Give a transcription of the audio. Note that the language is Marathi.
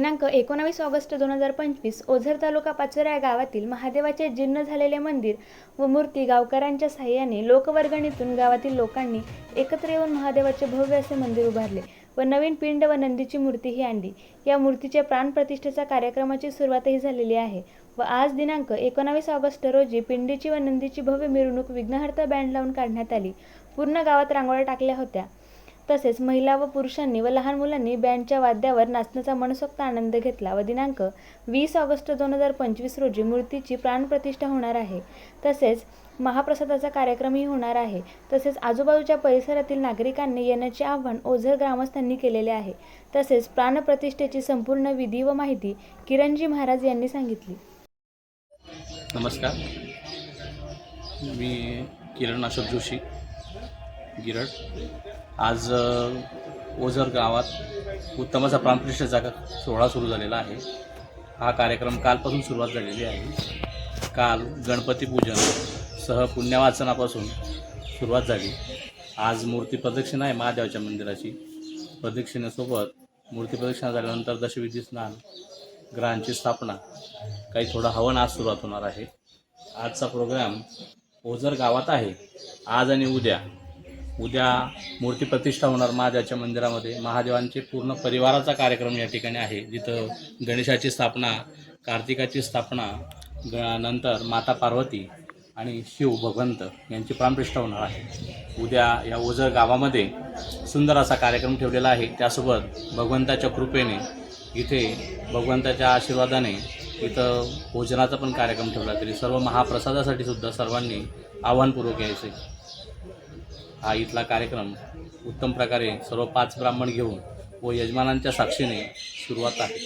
दिनांक एकोणावीस ऑगस्ट दोन हजार पंचवीस ओझर तालुका पाचोरा या गावातील महादेवाचे जीर्ण झालेले मंदिर व मूर्ती गावकऱ्यांच्या सहाय्याने लोकवर्गणीतून गावातील लोकांनी एकत्र येऊन महादेवाचे भव्य असे मंदिर उभारले व नवीन पिंड व नंदीची मूर्तीही आणली. या मूर्तीच्या प्राणप्रतिष्ठेच्या कार्यक्रमाची सुरुवातही झालेली आहे व आज दिनांक एकोणावीस ऑगस्ट रोजी पिंडीची व नंदीची भव्य मिरवणूक विघ्नहर्ता बँड लावून काढण्यात आली. पूर्ण गावात रांगोळ्या टाकल्या होत्या. तसेच महिला व पुरुषांनी व लहान मुलांनी बँडच्या वाद्यावर नाचण्याचा मनसोक्त आनंद घेतला व दिनांक वीस ऑगस्ट दोन हजार पंचवीस रोजी मूर्तीची प्राणप्रतिष्ठा होणार आहे. तसेच महाप्रसादाचा कार्यक्रमही होणार आहे. तसेच आजूबाजूच्या परिसरातील नागरिकांनी येण्याचे आवाहन ओझर ग्रामस्थांनी केलेले आहे. तसेच प्राणप्रतिष्ठेची संपूर्ण विधी व माहिती किरणजी महाराज यांनी सांगितली. नमस्कार. मी किरण अशोक जोशी. गिरड. आज ओझर गावात उत्तमाचा प्राणप्रतिष्ठेचा सोहळा सुरू झालेला आहे. हा कार्यक्रम कालपासून सुरुवात झालेली आहे. काल गणपती पूजन सह पुण्यवाचनापासून सुरुवात झाली. आज मूर्ती प्रदक्षिणा आहे महादेवाच्या मंदिराची. प्रदक्षिणेसोबत मूर्ती प्रदक्षिणा झाल्यानंतर दशविधी स्नान ग्रहांची स्थापना काही थोडं हवन आज सुरुवात होणार आहे. आजचा प्रोग्राम ओझर गावात आहे. आज आणि उद्या उद्या मूर्ती प्रतिष्ठा होणार महादेवाच्या मंदिरामध्ये. महादेवांचे पूर्ण परिवाराचा कार्यक्रम या ठिकाणी आहे. जिथं गणेशाची स्थापना कार्तिकाची स्थापना ग नंतर माता पार्वती आणि शिव भगवंत यांची प्राणप्रतिष्ठा होणार आहे. उद्या या ओझर गावामध्ये सुंदर असा कार्यक्रम ठेवलेला आहे. त्यासोबत भगवंताच्या कृपेने इथे भगवंताच्या आशीर्वादाने इथं भोजनाचा पण कार्यक्रम ठेवला तरी सर्व महाप्रसादासाठी सुद्धा सर्वांनी आव्हानपूर्वक यायचे. हा इथला कार्यक्रम उत्तम प्रकारे सर्व पाच ब्राह्मण घेऊन व यजमानांच्या साक्षीने सुरुवात आहे.